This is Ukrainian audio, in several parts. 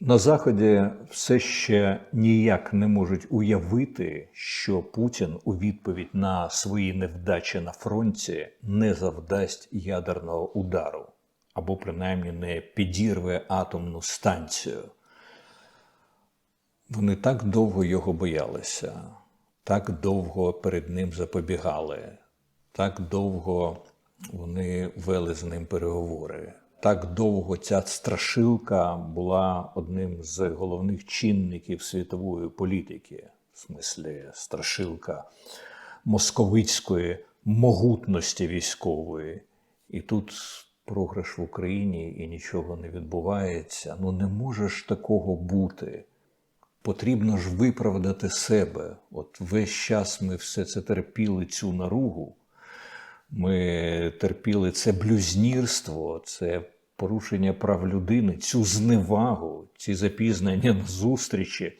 На Заході все ще ніяк не можуть уявити, що Путін у відповідь на свої невдачі на фронті не завдасть ядерного удару або принаймні не підірве атомну станцію. Вони так довго його боялися, так довго перед ним запобігали, так довго вони вели з ним переговори. Так довго ця страшилка була одним з головних чинників світової політики, в смислі страшилка московицької могутності військової. І тут програш в Україні і нічого не відбувається. Ну не може ж такого бути. Потрібно ж виправдати себе. От весь час ми все це терпіли, цю наругу. Ми терпіли це блюзнірство, це порушення прав людини, цю зневагу, ці запізнення на зустрічі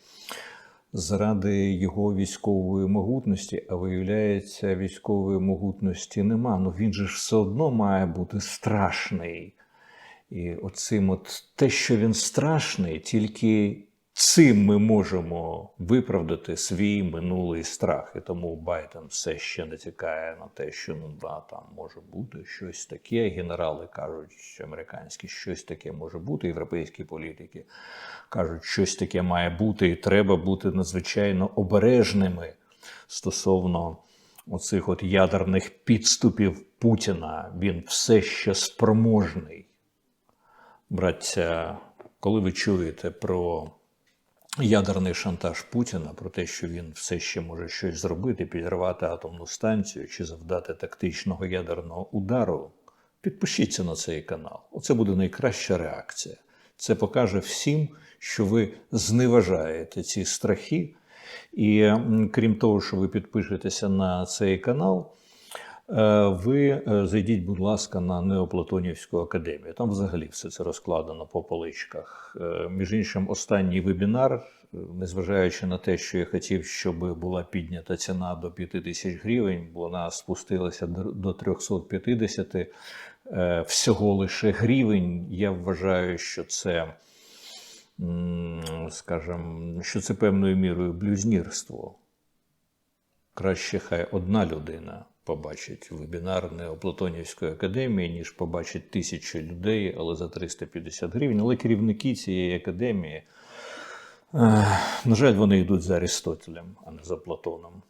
заради його військової могутності, а виявляється, військової могутності нема. Ну він же ж все одно має бути страшний. І оцим, от те, що він страшний, тільки цим ми можемо виправдати свій минулий страх. І тому Байден все ще натякає на те, що ну да, там може бути щось таке. Генерали кажуть, що американські щось таке може бути, європейські політики кажуть, щось таке має бути, і треба бути надзвичайно обережними стосовно оцих от ядерних підступів Путіна. Він все ще спроможний. Браття, коли ви чуєте про ядерний шантаж Путіна, про те, що він все ще може щось зробити, підірвати атомну станцію чи завдати тактичного ядерного удару, підпишіться на цей канал. Оце буде найкраща реакція. Це покаже всім, що ви зневажаєте ці страхи. І крім того, що ви підпишетеся на цей канал, ви е, зайдіть, будь ласка, на Неоплатонівську академію. Там взагалі все це розкладено по поличках. Е, Між іншим, останній вебінар, е, незважаючи на те, що я хотів, щоб була піднята ціна до 5 тисяч гривень, вона спустилася до до 350 е, всього лише гривень. Я вважаю, що це, м, скажімо, що це певною мірою блюзнірство. Краще хай одна людина побачить вебінар Неоплатонівської академії, ніж побачить тисячі людей, але за 350 гривень. Але керівники цієї академії, е, на жаль, вони йдуть за Аристотелем, а не за Платоном.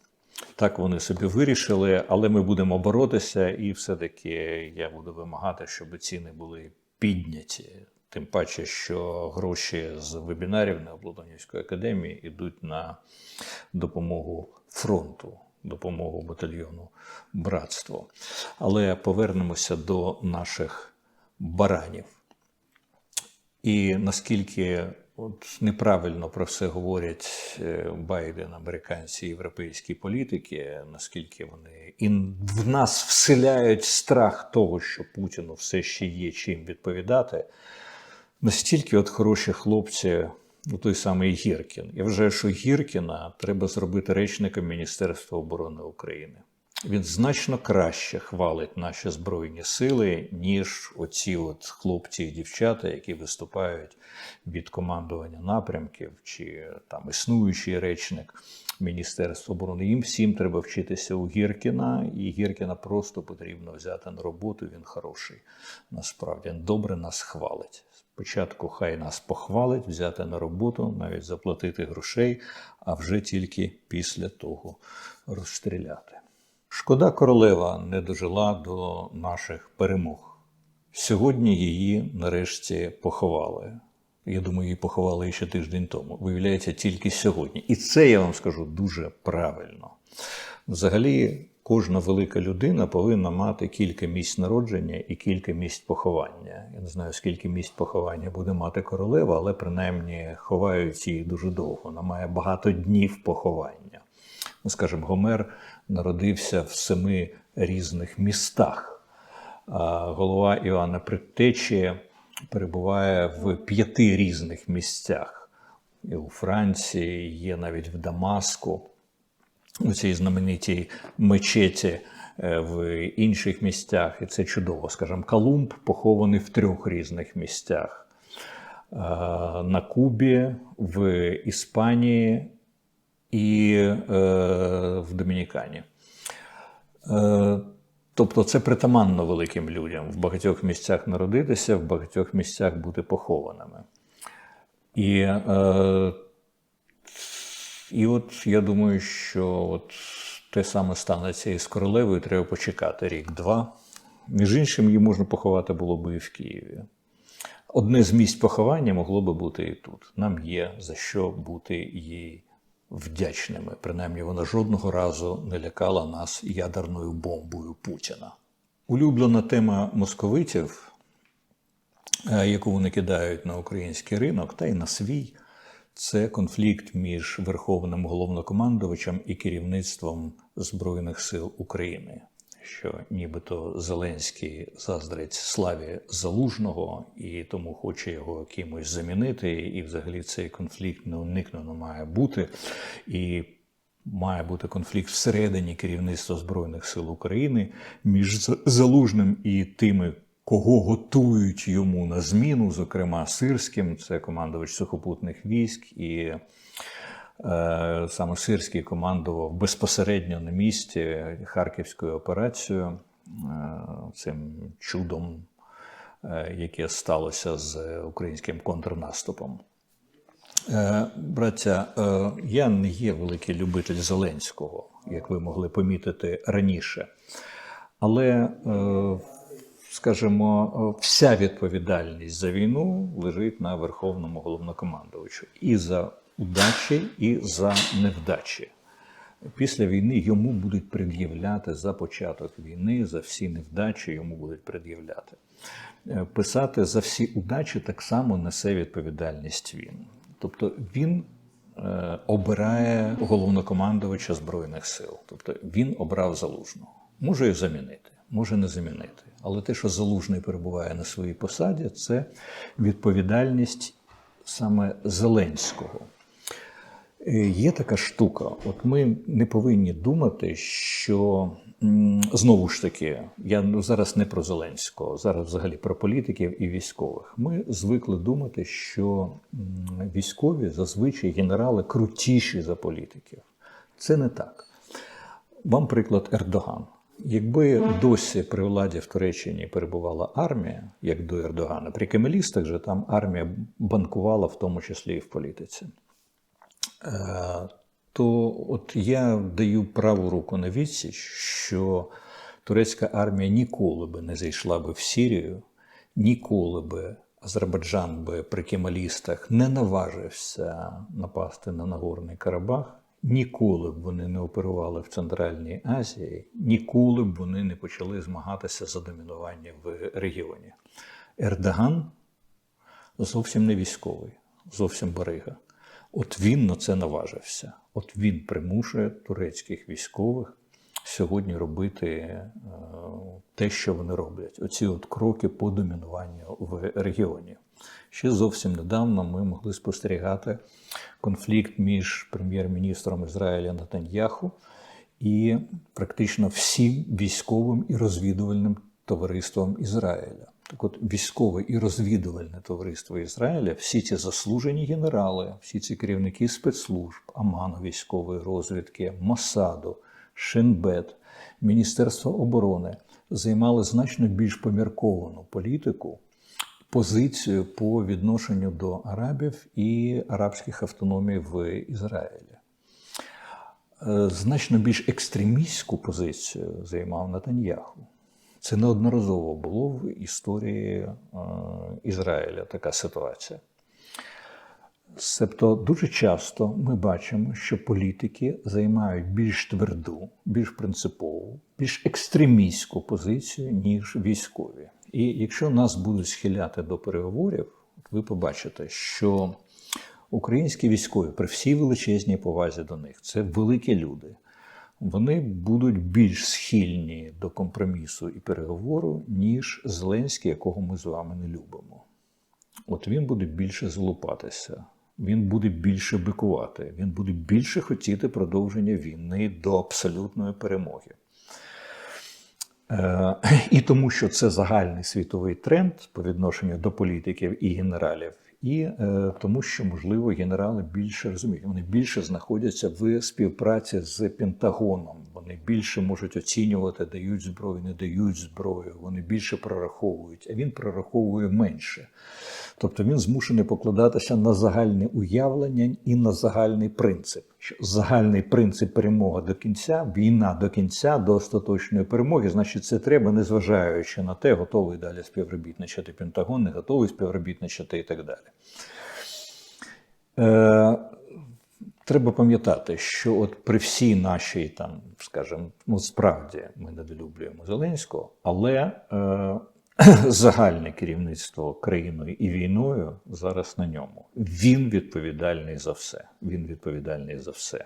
Так вони собі вирішили, але ми будемо боротися, і все-таки я буду вимагати, щоб ціни були підняті. Тим паче, що гроші з вебінарів Неоплатонівської академії йдуть на допомогу фронту, допомогу батальйону братство. Але повернемося до наших баранів. І наскільки от неправильно про все говорять е, Байден, американці, європейські політики, наскільки вони і в нас вселяють страх того, що Путіну все ще є чим відповідати, настільки от хороші хлопці, ну той самий Гіркін. Я вважаю, що Гіркіна треба зробити речником Міністерства оборони України. Він значно краще хвалить наші збройні сили, ніж оці от хлопці і дівчата, які виступають від командування напрямків чи там існуючий речник Міністерства оборони. Їм всім треба вчитися у Гіркіна, і Гіркіна просто потрібно взяти на роботу. Він хороший. Насправді добре нас хвалить. Спочатку хай нас похвалить, взяти на роботу, навіть заплатити грошей, а вже тільки після того розстріляти. Шкода королева не дожила до наших перемог. Сьогодні її нарешті поховали. Я думаю, її поховали ще тиждень тому. Виявляється, тільки сьогодні. І це я вам скажу дуже правильно. Взагалі, кожна велика людина повинна мати кілька місць народження і кілька місць поховання. Я не знаю, скільки місць поховання буде мати королева, але принаймні ховають її дуже довго. Вона має багато днів поховання. Ну, скажімо, Гомер народився в семи різних містах. Голова Іоанна Предтечі перебуває в п'яти різних місцях. І у Франції, є навіть в Дамаску, у цій знаменитій мечеті е, в інших місцях. І це чудово. Скажімо, Колумб похований в трьох різних місцях. на Кубі, в Іспанії і е, в Домінікані. Тобто це притаманно великим людям в багатьох місцях народитися, в багатьох місцях бути похованими. І е, і от я думаю, що от те саме станеться і з королевою, треба почекати рік-два. Між іншим, її можна поховати було би і в Києві. Одне з місць поховання могло би бути і тут. Нам є за що бути їй вдячними. Принаймні, вона жодного разу не лякала нас ядерною бомбою Путіна. Улюблена тема московитів, е, яку вони кидають на український ринок, та й на свій, це конфлікт між Верховним головнокомандувачем і керівництвом Збройних сил України що нібито Зеленський заздрить славі залужного і тому хоче його кимось замінити. І, взагалі, цей конфлікт неуникнено має бути. І має бути конфлікт всередині керівництва Збройних сил України між залужним і тими. Кого готують йому на зміну, зокрема сирським, це командувач сухопутних військ і саме Сирський командував безпосередньо на місці Харківською операцією, е, цим чудом, е, яке сталося з українським контрнаступом. Браття, я не є великий любитель Зеленського, як ви могли помітити раніше. Але, скажімо, вся відповідальність за війну лежить на Верховному головнокомандувачу і за удачі і за невдачі. Після війни йому будуть пред'являти за початок війни, за всі невдачі йому будуть пред'являти. Е, писати за всі удачі так само несе відповідальність він. Тобто він е, обирає головнокомандувача Збройних сил. Тобто він обрав залужного. Може і замінити, може не замінити. Але те, що залужний перебуває на своїй посаді, це відповідальність саме Зеленського. Е, є така штука, от ми не повинні думати, що знову ж таки, я ну, зараз не про Зеленського, зараз взагалі про політиків і військових. Ми звикли думати, що військові зазвичай генерали крутіші за політиків. Це не так. Вам приклад Ердоган. Якби досі при владі в Туреччині перебувала армія, як до Ердогана, при Кемелістах же там армія банкувала в тому числі і в політиці. Е, то от я даю праву руку на відсіч, що турецька армія ніколи би не зайшла би в Сірію, ніколи би Азербайджан би при кемалістах не наважився напасти на Нагорний Карабах. Ніколи б вони не оперували в Центральній Азії, ніколи б вони не почали змагатися за домінування в регіоні. Ердоган зовсім не військовий, зовсім барига. От він на це наважився. От він примушує турецьких військових сьогодні робити е, те, що вони роблять. Оці от кроки по домінуванню в регіоні. Ще зовсім недавно ми могли спостерігати конфлікт між прем'єр-міністром Ізраїля Натаньяху і практично всім військовим і розвідувальним товариством Ізраїля. Так от військове і розвідувальне товариство Ізраїля, всі ці заслужені генерали, всі ці керівники спецслужб, Аману військової розвідки, Масаду, Шенбет, Міністерство оборони займали значно більш помірковану політику, позицію по відношенню до арабів і арабських автономій в Ізраїлі. Е, значно більш екстремістську позицію займав Натаньяху. Це неодноразово було в історії е, Ізраїля така ситуація. Себто дуже часто ми бачимо, що політики займають більш тверду, більш принципову, більш екстремістську позицію, ніж військові. І якщо нас будуть схиляти до переговорів, ви побачите, що українські військові при всій величезній повазі до них це великі люди вони будуть більш схильні до компромісу і переговору, ніж Зеленський, якого ми з вами не любимо. От він буде більше злупатися, він буде більше бикувати, він буде більше хотіти продовження війни до абсолютної перемоги. Е, І тому, що це загальний світовий тренд по відношенню до політиків і генералів, і е, тому, що, можливо, генерали більше розуміють, вони більше знаходяться в співпраці з Пентагоном. Вони більше можуть оцінювати, дають зброю, не дають зброю. Вони більше прораховують, а він прораховує менше. Тобто він змушений покладатися на загальне уявлення і на загальний принцип. Що загальний принцип перемога до кінця, війна до кінця, до остаточної перемоги, значить, це треба, незважаючи на те, готовий далі співробітничати Пентагон, не готовий співробітничати і так далі. Е, Треба пам'ятати, що от при всій нашій там, скажімо, ну справді ми недолюблюємо Зеленського, але е, загальне керівництво країною і війною зараз на ньому. Він відповідальний за все. Він відповідальний за все.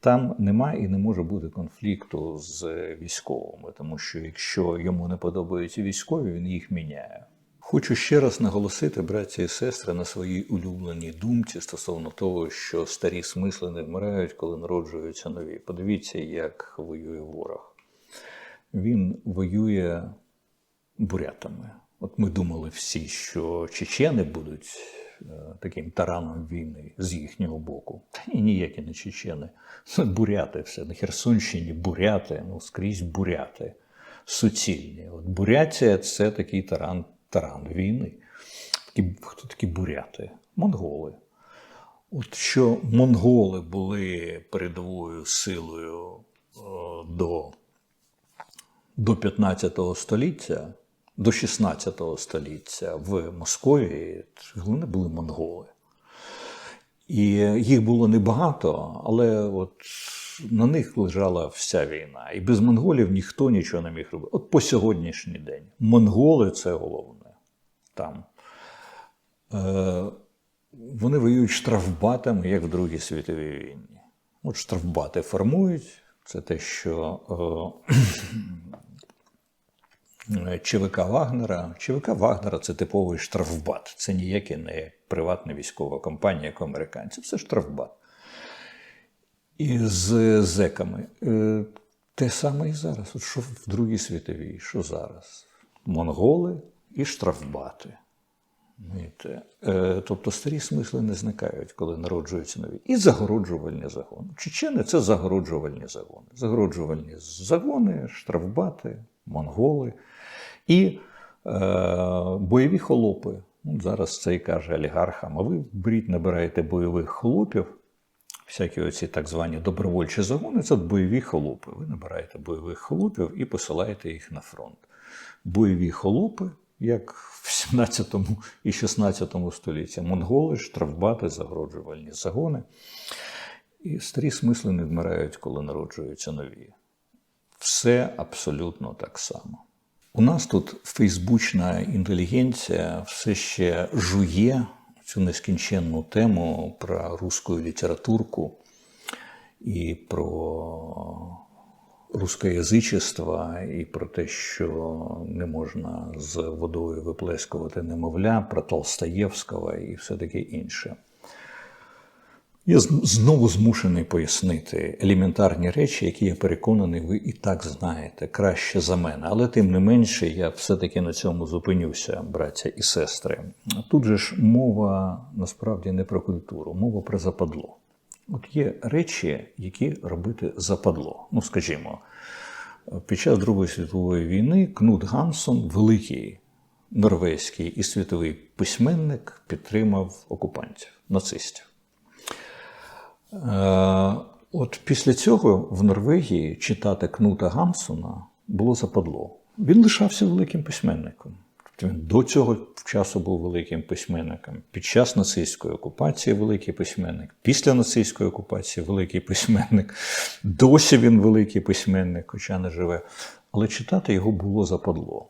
Там немає і не може бути конфлікту з військовими, тому що якщо йому не подобаються військові, він їх міняє. Хочу ще раз наголосити, браті і сестри, на своїй улюбленій думці стосовно того, що старі смисли не вмирають, коли народжуються нові. Подивіться, як воює ворог. Він воює бурятами. От ми думали всі, що чечени будуть е, таким тараном війни з їхнього боку. Та ні, ніякі не чечени. Це буряти все. На Херсонщині буряти, ну скрізь буряти. Суцільні. От Бурятія це такий таран, таран війни. Такі, хто такі буряти? Монголи. От що монголи були передовою силою е, до, до 15 століття, до 16 століття в Московії, вони були монголи. І їх було небагато, але от на них лежала вся війна. І без монголів ніхто нічого не міг робити. От по сьогоднішній день. Монголи це головне там. Е, вони воюють штрафбатами, як в Другій світовій війні. От штрафбати формують. Це те, що е, ЧВК Вагнера. ЧВК Вагнера це типовий штрафбат. Це ніяке не приватна військова компанія, як у американців. Це штрафбат. І з зеками. Е, Те саме і зараз. От що в Другій світовій, що зараз? Монголи і штрафбати. Е, Тобто старі смисли не зникають, коли народжуються нові. І загороджувальні загони. Чечени це загороджувальні загони. Загороджувальні загони, штрафбати, монголи і е, бойові холопи. Ну, Зараз це і каже олігархам, а ви беріть, набираєте бойових хлопів, всякі оці так звані добровольчі загони, це бойові холопи. Ви набираєте бойових холопів і посилаєте їх на фронт. Бойові холопи, як в 17 і 16 столітті, монголи, штрафбати, загороджувальні загони. І старі смисли не вмирають, коли народжуються нові. Все абсолютно так само. У нас тут фейсбучна інтелігенція все ще жує цю нескінченну тему про русську літературку і про рускоязичество, і про те, що не можна з водою виплескувати немовля, про Толстаєвського і все таке інше. Я знову змушений пояснити елементарні речі, які я переконаний, ви і так знаєте краще за мене. Але тим не менше, я все-таки на цьому зупинюся, браття і сестри. Тут же ж мова насправді не про культуру, мова про западло. От є речі, які робити западло. Ну, скажімо, під час Другої світової війни Кнут Гансон, великий норвезький і світовий письменник, підтримав окупантів, нацистів. Е, От після цього в Норвегії читати Кнута Гамсона було западло. Він лишався великим письменником. Тобто він до цього часу був великим письменником. Під час нацистської окупації великий письменник, після нацистської окупації великий письменник. Досі він великий письменник, хоча не живе. Але читати його було западло.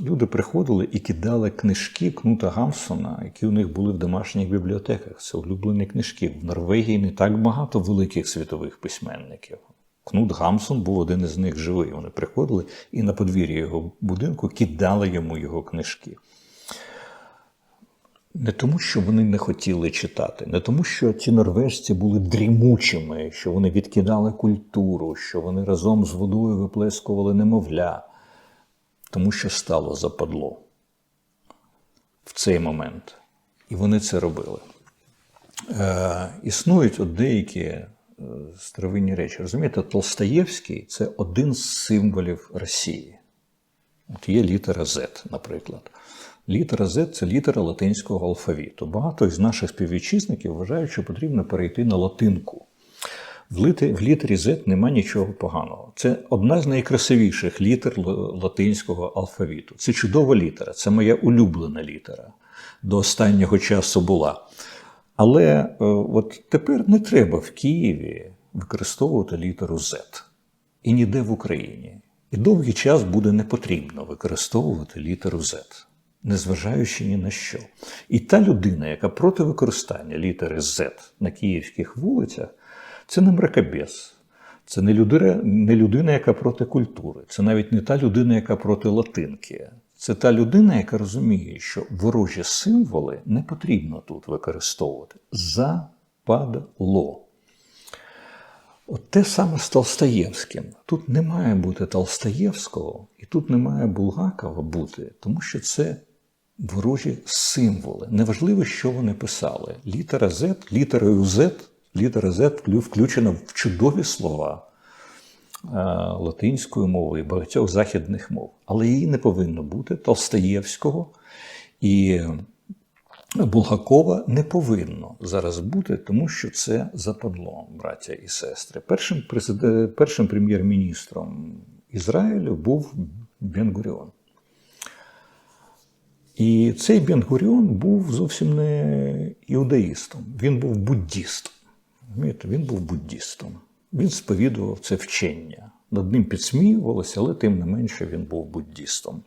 Люди приходили і кидали книжки Кнута Гамсона, які у них були в домашніх бібліотеках. Це улюблені книжки. В Норвегії не так багато великих світових письменників. Кнут Гамсон був один із них живий. Вони приходили і на подвір'ї його будинку кидали йому його книжки. Не тому, що вони не хотіли читати, не тому, що ці норвежці були дрімучими, що вони відкидали культуру, що вони разом з водою виплескували немовля. Тому що стало западло в цей момент. І вони це робили. Е, Існують от деякі е, старовинні речі. Розумієте, Толстаєвський це один з символів Росії. От є літера Z, наприклад. Літера Z – це літера латинського алфавіту. Багато із наших співвітчизників вважають, що потрібно перейти на латинку. В, літері, Z нема нічого поганого. Це одна з найкрасивіших літер латинського алфавіту. Це чудова літера, це моя улюблена літера. До останнього часу була. Але е, от тепер не треба в Києві використовувати літеру Z. І ніде в Україні. І довгий час буде не потрібно використовувати літеру Z, незважаючи ні на що. І та людина, яка проти використання літери Z на київських вулицях, це не мракобес. Це не людина, не людина, яка проти культури. Це навіть не та людина, яка проти латинки. Це та людина, яка розуміє, що ворожі символи не потрібно тут використовувати. Западло. От те саме з Толстаєвським. Тут не має бути Толстаєвського, і тут не має Булгакова бути, тому що це ворожі символи. Неважливо, що вони писали. Літера Z, літерою Z, літера Z включена в чудові слова е, латинської мови і багатьох західних мов. Але її не повинно бути Толстаєвського і Булгакова не повинно зараз бути, тому що це западло, браття і сестри. Першим, президе- першим прем'єр-міністром Ізраїлю був Бен-Гуріон. І цей Бен-Гуріон був зовсім не іудаїстом, він був буддістом. Він був буддістом. Він сповідував це вчення. Над ним підсміювалося, але тим не менше він був буддістом.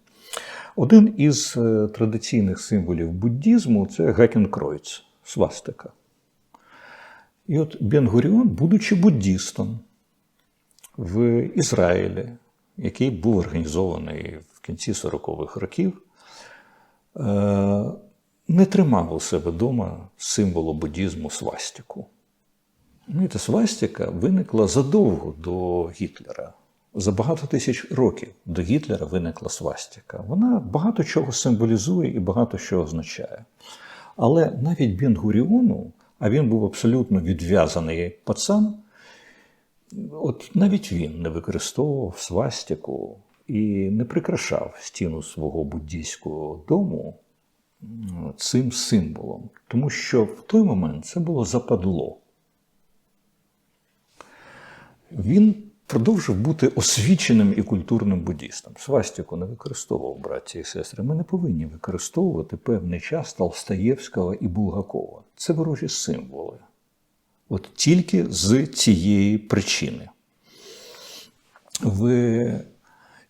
Один із е, традиційних символів буддізму це Гакенкройц, свастика. І от Бен-Гуріон, будучи буддістом в Ізраїлі, який був організований в кінці 40-х років, е, не тримав у себе вдома символу буддізму свастику. Знаєте, свастика виникла задовго до Гітлера. За багато тисяч років до Гітлера виникла свастика. Вона багато чого символізує і багато що означає. Але навіть Бен-Гуріону, а він був абсолютно відв'язаний пацан, от навіть він не використовував свастику і не прикрашав стіну свого буддійського дому цим символом, тому що в той момент це було западло. Він продовжив бути освіченим і культурним буддістом. Свастику не використовував браті і сестри. Ми не повинні використовувати певний час Толстаєвського і Булгакова. Це ворожі символи. От тільки з цієї причини. В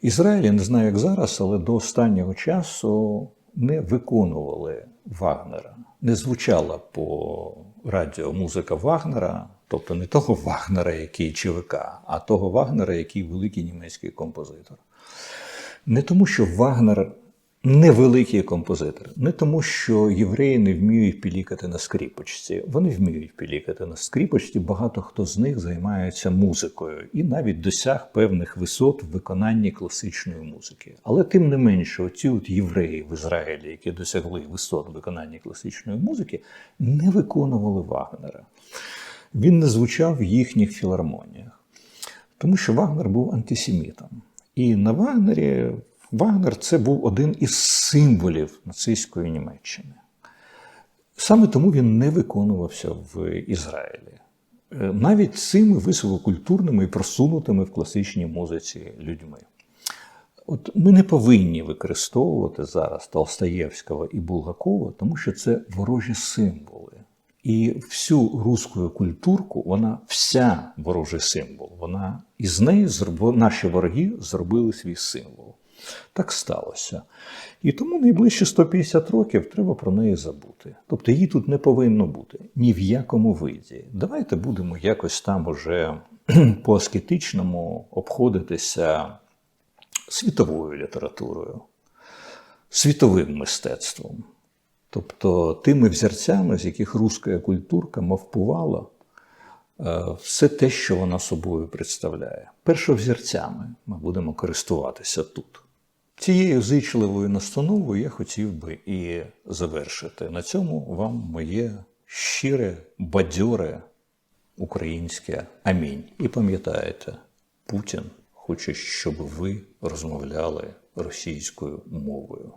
Ізраїлі, не знаю, як зараз, але до останнього часу не виконували Вагнера. Не звучала по радіо музика Вагнера, тобто не того Вагнера, який ЧВК, а того Вагнера, який великий німецький композитор. Не тому, що Вагнер невеликий композитор, не тому, що євреї не вміють пілікати на скріпочці. Вони вміють пілікати на скріпочці. Багато хто з них займається музикою і навіть досяг певних висот в виконанні класичної музики. Але тим не менше, оці от євреї в Ізраїлі, які досягли висот в виконанні класичної музики, не виконували Вагнера. Він не звучав в їхніх філармоніях, тому що Вагнер був антисемітом. І на Вагнері Вагнер це був один із символів нацистської Німеччини. Саме тому він не виконувався в Ізраїлі. Е, Навіть цими висококультурними і просунутими в класичній музиці людьми. От ми не повинні використовувати зараз Толстаєвського і Булгакова, тому що це ворожі символи. І всю руську культурку, вона вся ворожий символ. Вона із неї зроб- наші вороги зробили свій символ. Так сталося. І тому найближчі 150 років треба про неї забути. Тобто її тут не повинно бути ні в якому виді. Давайте будемо якось там уже по аскетичному обходитися світовою літературою, світовим мистецтвом. Тобто тими взірцями, з яких руська культурка мавпувала е, все те, що вона собою представляє. Першовзірцями ми будемо користуватися тут. Цією зичливою настановою я хотів би і завершити. На цьому вам моє щире, бадьоре українське амінь. І пам'ятаєте, Путін хоче, щоб ви розмовляли російською мовою.